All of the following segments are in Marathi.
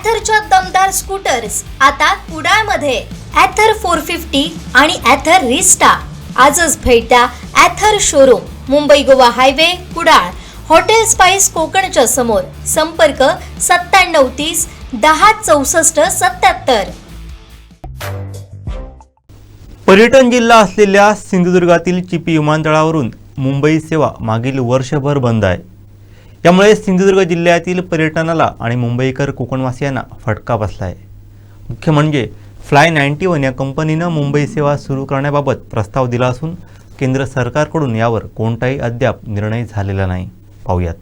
ॲथरच्या दमदार स्कूटर्स आता कुडाळमध्ये. ॲथर फोर फिफ्टी आणि ॲथर रिस्टा आजच भेट द्या Ather showroom Mumbai Goa highway Kudal. Hotel spice कोकणच्या समोर. संपर्क सत्त्याण्णव तीस दहा चौसष्ट सत्याहत्तर पर्यटन जिल्हा असलेल्या सिंधुदुर्गातील चिपी विमानतळावरून मुंबई सेवा मागील वर्षभर बंद आहे. यामुळे सिंधुदुर्ग जिल्ह्यातील पर्यटनाला आणि मुंबईकर कोकणवासियांना फटका बसला आहे मुख्य म्हणजे फ्लाय नाईन्टी वन या कंपनीनं मुंबई सेवा सुरू करण्याबाबत प्रस्ताव दिला असून केंद्र सरकारकडून यावर कोणताही अद्याप निर्णय झालेला नाही. पाहूयात.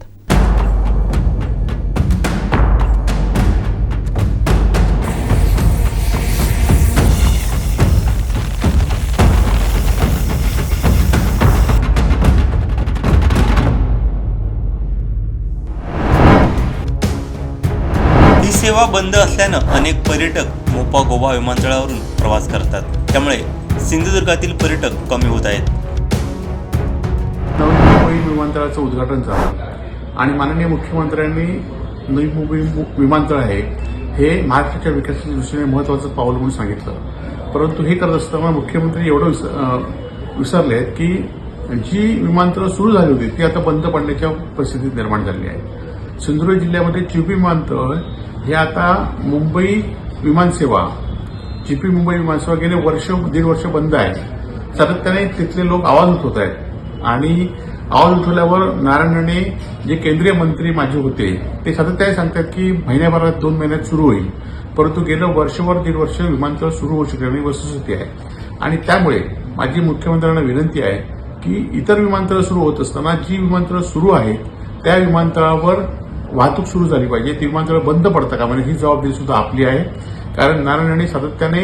सेवा बंद असल्यानं अनेक पर्यटक मोपा गोवा विमानतळावरून प्रवास करतात. त्यामुळे सिंधुदुर्गातील पर्यटक कमी होत आहेत. नवी मुंबई विमानतळाचं उद्घाटन झालं. आणि माननीय मुख्यमंत्र्यांनी नवी मुंबई विमानतळ आहे हे महाराष्ट्राच्या विकासाच्या दृष्टीने महत्वाचं पाऊल म्हणून सांगितलं. परंतु हे करत असताना मुख्यमंत्री एवढं विस विसरले आहेत की जी विमानतळं सुरू झाली होती ती आता बंद पडण्याच्या परिस्थितीत निर्माण झाली आहे. सिंधुदुर्ग जिल्ह्यामध्ये चिपी विमानतळ हे आता मुंबई विमानसेवा जीपी मुंबई विमानसेवा गेले वर्ष दीड वर्ष बंद आहे. सातत्याने तिथले लोक आवाज उठवत आहेत. आणि आवाज उठवल्यावर नारायण राणे जे केंद्रीय मंत्री माझे होते ते सातत्याने सांगतात की महिन्याभरात दोन महिन्यात सुरू होईल. परंतु गेलं वर्षभर दीड वर्ष विमानतळ सुरू होऊ शकले नाही वस्तुस्थिती आहे. आणि त्यामुळे माझी मुख्यमंत्र्यांना विनंती आहे की इतर विमानतळ सुरू होत असताना जी विमानतळ सुरू आहेत त्या विमानतळावर वाहतूक सुरू झाली पाहिजे ती विमानतळ बंद पडतं का? म्हणजे ही जबाबदारी सुद्धा आपली आहे. कारण नारायण राणे सातत्याने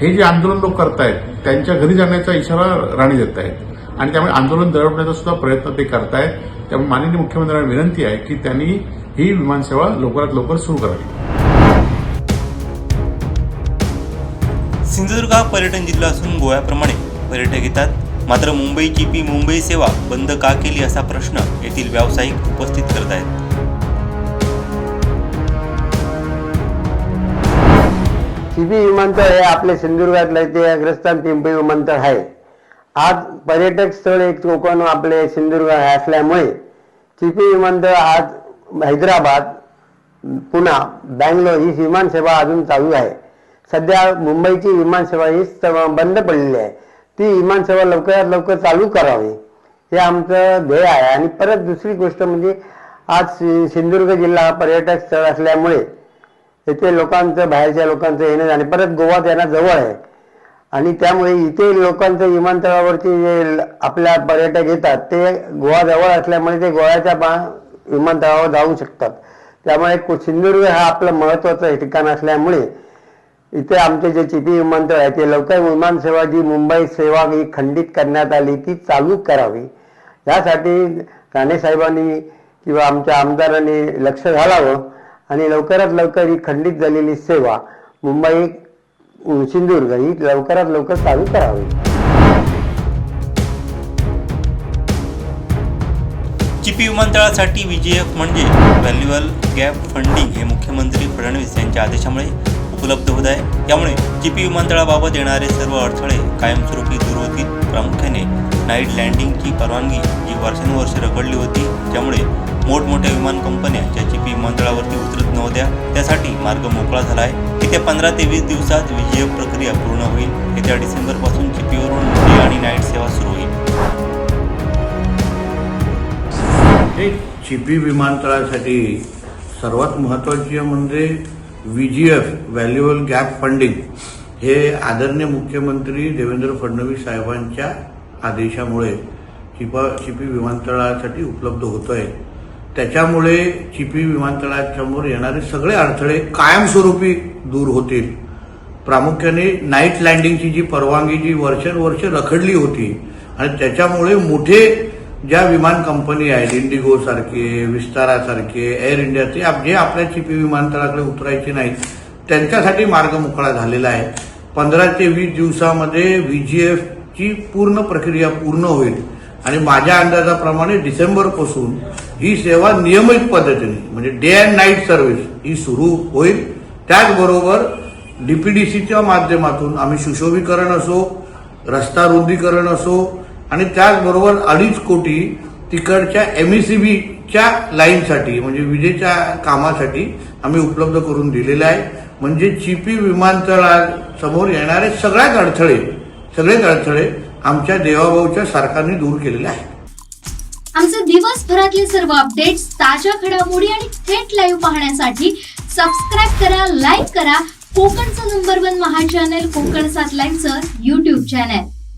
हे जे आंदोलन लोक करतायत त्यांच्या घरी जाण्याचा इशारा राणे देत आहेत. आणि त्यामुळे आंदोलन दडवण्याचा सुद्धा प्रयत्न ते करतायत. त्यामुळे माननीय मुख्यमंत्र्यांना विनंती आहे की त्यांनी ही विमानसेवा लवकरात लवकर सुरू करावी. सिंधुदुर्ग हा पर्यटन जिल्हा असून गोव्याप्रमाणे पर्यटक येतात. मात्र मुंबईची पी मुंबई सेवा बंद का केली असा प्रश्न येथील व्यावसायिक उपस्थित करत आहेत चिपी विमानतळ हे आपले सिंधुदुर्गातलं ते अग्रस्थान पिंपरी विमानतळ आहे. आज पर्यटक स्थळ एक कोकण आपले सिंधुदुर्ग असल्यामुळे चिपी विमानतळ आज हैदराबाद पुणा बँगलोर ही विमानसेवा अजून चालू आहे. सध्या मुंबईची विमानसेवा ही बंद पडलेली आहे. ती विमानसेवा लवकरात लवकर चालू करावी हे आमचं ध्येय आहे. आणि परत दुसरी गोष्ट म्हणजे आज सि- सिंधुदुर्ग जिल्हा पर्यटक स्थळ असल्यामुळे इथे लोकांचं बाहेरच्या लोकांचं येणं जाणे. परत गोवा त्यांना जवळ आहे. आणि त्यामुळे इथे लोकांचं विमानतळावरती जे आपल्या पर्यटक येतात ते गोवा जवळ असल्यामुळे ते गोव्याच्या पा विमानतळावर जाऊ शकतात. त्यामुळे सिंधुदुर्ग हा आपलं महत्वाचं ठिकाण असल्यामुळे इथे आमचे जे चिपी विमानतळ आहे ते लवकर विमानसेवा जी मुंबई सेवा ही खंडित करण्यात आली ती चालू करावी. यासाठी राणे साहेबांनी किंवा आमच्या आमदारांनी लक्ष घालावं. आणि लवकरात लवकर ही खंडित झालेली सेवा मुंबई सिंधुदुर्ग ही लवकरात लवकर चालू करावी. चिपी विमानतळासाठी व्हीजीएफ म्हणजे व्हॅल्युअल गॅप फंडिंग हे मुख्यमंत्री फडणवीस यांच्या आदेशामुळे उपलब्ध होत आहे. त्यामुळे चिपी विमानतळाबाबत येणारे सर्व अडथळे कायमस्वरूपी दूर होतील. प्रामुख्याने नाईट लँडिंगची परवानगी जी वर्षानुवर्षे रखडली होती त्यामुळे मोठमोठ्या विमान कंपन्या ज्या चिपी विमानतळावरती उतरत नव्हत्या त्यासाठी मार्ग मोकळा झाला आहे येत्या पंधरा ते वीस दिवसात विजय प्रक्रिया पूर्ण होईल. येत्या डिसेंबरपासून चिपीवरून डे आणि नाईट सेवा सुरू होईल. चिपी विमानतळासाठी सर्वात महत्त्वाचे म्हणजे V G F valuable gap funding हे आदरणीय मुख्यमंत्री देवेंद्र फडणवीस साहेबांच्या आदेशामुळे चिपा चिपी विमानतळासाठी उपलब्ध होत आहे त्याच्यामुळे चिपी विमानतळासमोर येणारे सगळे अडथळे कायमस्वरूपी दूर होतील. प्रामुख्याने नाईट लँडिंगची जी परवानगी जी वर्षानुवर्ष रखडली होती आणि त्याच्यामुळे मोठे ज्या विमान कंपनी आहेत इंडिगो सारखे विस्तारासारखे एअर इंडियाचे आप- जे आपल्या चिपी विमानतळाकडे उतरायचे नाहीत त्यांच्यासाठी मार्ग मोकळा झालेला आहे. पंधरा ते वीस दिवसामध्ये व्ही जी एफची पूर्ण प्रक्रिया पूर्ण होईल. आणि माझ्या अंदाजाप्रमाणे डिसेंबरपासून ही सेवा नियमित पद्धतीने म्हणजे डे अँड नाईट सर्व्हिस ही सुरू होईल. त्याचबरोबर डीपीडीसीच्या माध्यमातून आम्ही सुशोभीकरण असो रस्ता रुंदीकरण असो आणि त्याचबरोबर अडीच कोटी तिकडच्या एम ई सी बी एमईसीबीच्या लाईनसाठी म्हणजे विजेच्या कामासाठी आम्ही उपलब्ध करून दिलेलं आहे. म्हणजे चिपी विमानतळासमोर येणारे सगळ्याच अडथळे सगळेच अडथळे आमच्या देवाभाऊच्या सरकारने दूर केलेले आहेत. आमचे दिवसभरातले सर्व अपडेट्स ताज्या घडामोडी आणि थेट लाईव्ह पाहण्यासाठी सबस्क्राईब करा लाईक करा. कोकणचं नंबर वन महा चॅनल कोकण सात लाईव्हचं युट्यूब चॅनल